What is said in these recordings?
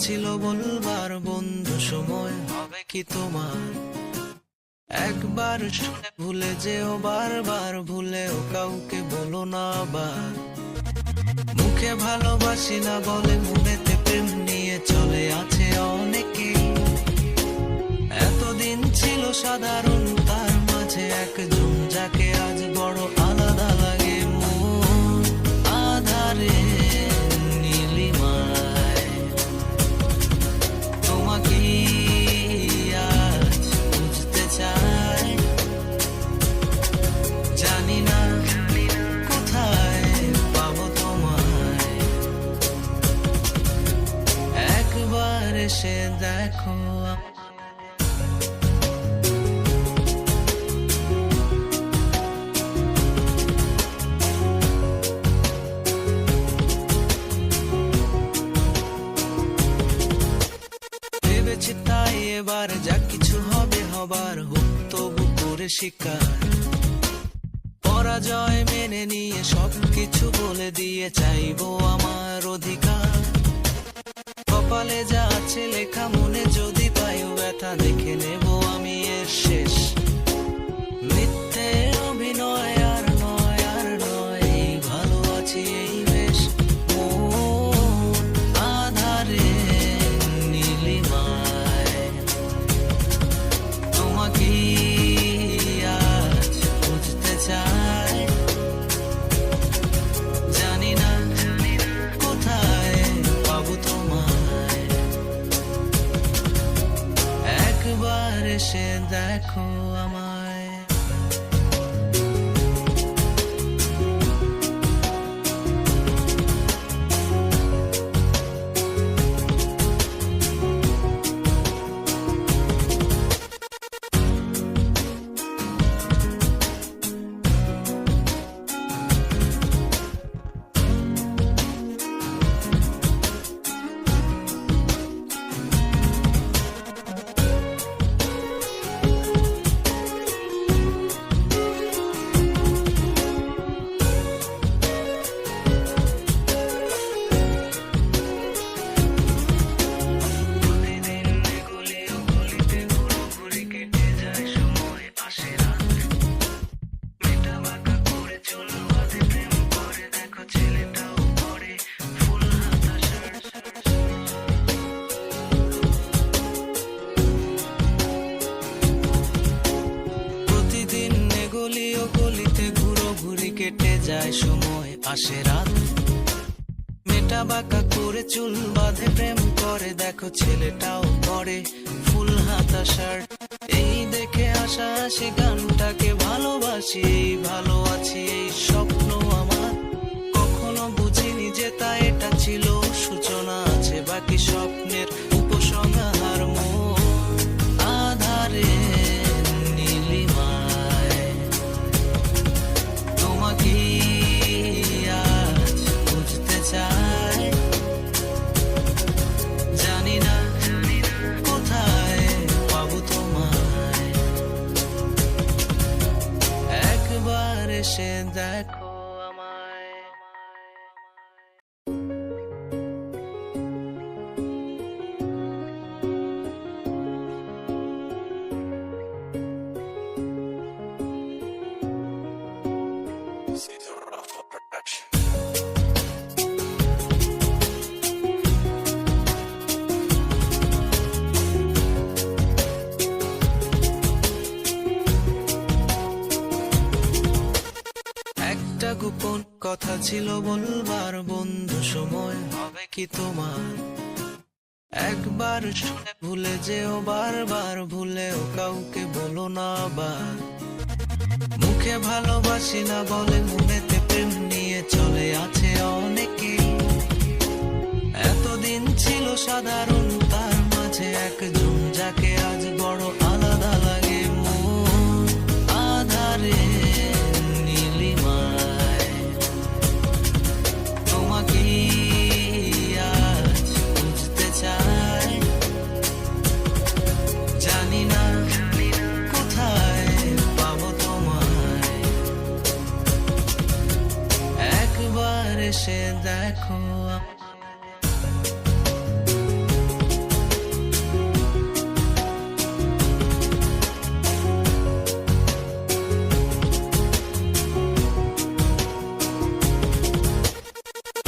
ছিল বলবার বন্ধু সময়, হবে কি তোমার? একবার শুনে ভুলে যেও, বারবার ভুলেও কাউকে বলো না আবার। মুখে ভালোবাসি না বলে মনেতে এবার যা কিছু হবে হবার হোক তবু করে শিকার। পরাজয় মেনে নিয়ে সব কিছু বলে দিয়ে চাইব আমার অধিকার। কপালে যা আছে লেখা মনে যদি ব্যথা দেখে নেব আমি এর শেষ। দেখো যায় সময়, আসে রাত। মেটা বাঁকা করে চুল বাঁধে, প্রেম করে। দেখো ছেলেটাও করে ফুল হাতা শার্ট এই দেখে আশা আসে গানটাকে ভালোবাসি, এই ভালো আছি, এই স্বপ্ন একটা গোপন কথা ছিল বলবার বন্ধু সময় হবে কি তোমার? একবার শুনে ভুলে যেও বারবার, ভুলেও কাউকে বলো না আবার। মুখে ভালোবাসি না বলে মনেতে প্রেম নিয়ে চলে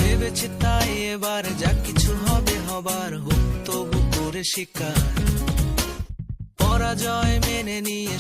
ভেবেছি তাই এবার যা কিছু হবে হবার হুক করে শিকার। পরাজয় মেনে নিয়ে